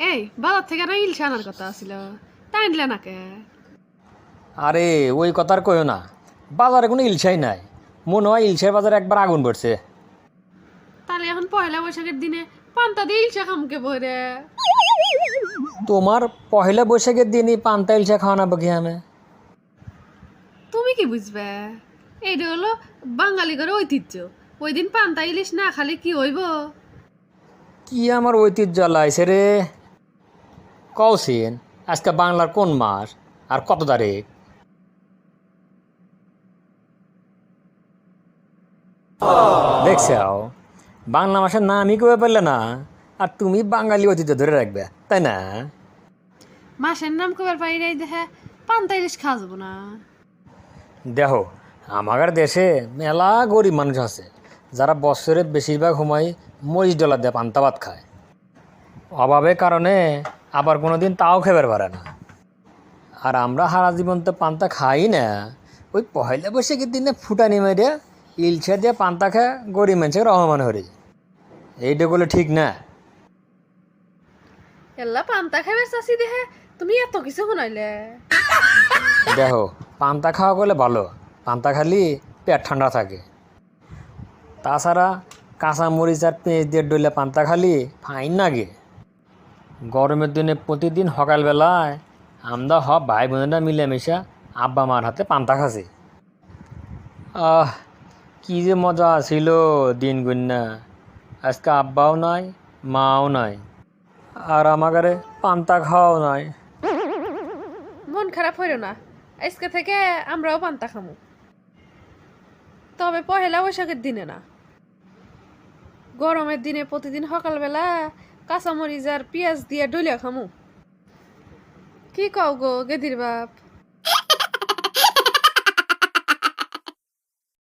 এই বাজার থেকে না ইলশা আনার কথা ছিল তাই আনলে নাকে? আরে ওই কথা আর কইও না। বাজারে কোনো ইলশাই নাই। মনে হয় ইলশার বাজারে একবার আগুন পড়ছে তাহলে এখন পয়লা বৈশাখের দিনে পান্তা দিয়ে ইলশা খামকে বইরে? তোমার পহেলা বৈশাখের দিনই পান্তা ইলশা খাওয়ানো বাকি আমি? তুমি কি বুঝবে? এইটা হলো বাঙালি ঘরে ঐতিহ্য। ওই দিন পান্তা ইলিশ না খালে কি হইব? কি আমার ঐতিহ্য লাইছে রে? কৌশিন আজকে বাংলার কোন মাস আর কত তারিখ? দেখছাও বাংলা মাসের নামই কবে পারলে না আর তুমি বাঙালি ঐতিহ্য ধরে রাখবে তাই না? মাসের নাম কবার পাই দেখে পান্তা ইলিশ খাওয়া যাব না। দেখো আমার দেশে মেলা গরিব মানুষ আছে যারা বছরের বেশিরভাগ সময় মরিচ ডলার দিয়ে পান্তা ভাত খায়। অভাবের কারণে আবার কোনো দিন তাও খেবার পারে না। আর আমরা সারা জীবন তো পান্তা খাই না। ওই পয়লা বৈশাখের দিনে ফুটানি মেরে ইলছে দিয়ে পান্তা খায় গরিব মানুষের রহমান হরে এইটা বলে ঠিক না। এল্লা পান্তা খাইবার চাষি দেখে তুমি এত কিছু শুনাইলে। দেখো পান্তা খাওয়া করলে ভালো পান্তা খালি পেট ঠান্ডা থাকে। তাছাড়া কাঁচা মরিচ আর পেঁয়াজ দিয়ে ডলে পান্তা খালি ফাইন লাগে। গরমের দিনে প্রতিদিন সকালবেলায় আমরা হ ভাই বোনেরা মিলেমিশা আব্বা মার হাতে পান্তা খাসি আহ, কি যে মজা ছিল দিন গুন্না। আজকে আব্বাও নাই, মাও নাই, আর আমাকে পান্তা খাওয়াও নাই। মন খারাপ হইল না, আজকে থেকে আমরাও পান্তা খামু। তবে পহেলা বৈশাখের দিনে না। গরমের দিনে প্রতিদিন সকালবেলা কাঁচামরিচ আর পেঁয়াজ দিয়ে ডলিয়া খামু। কি কও গো গেদির বাপ?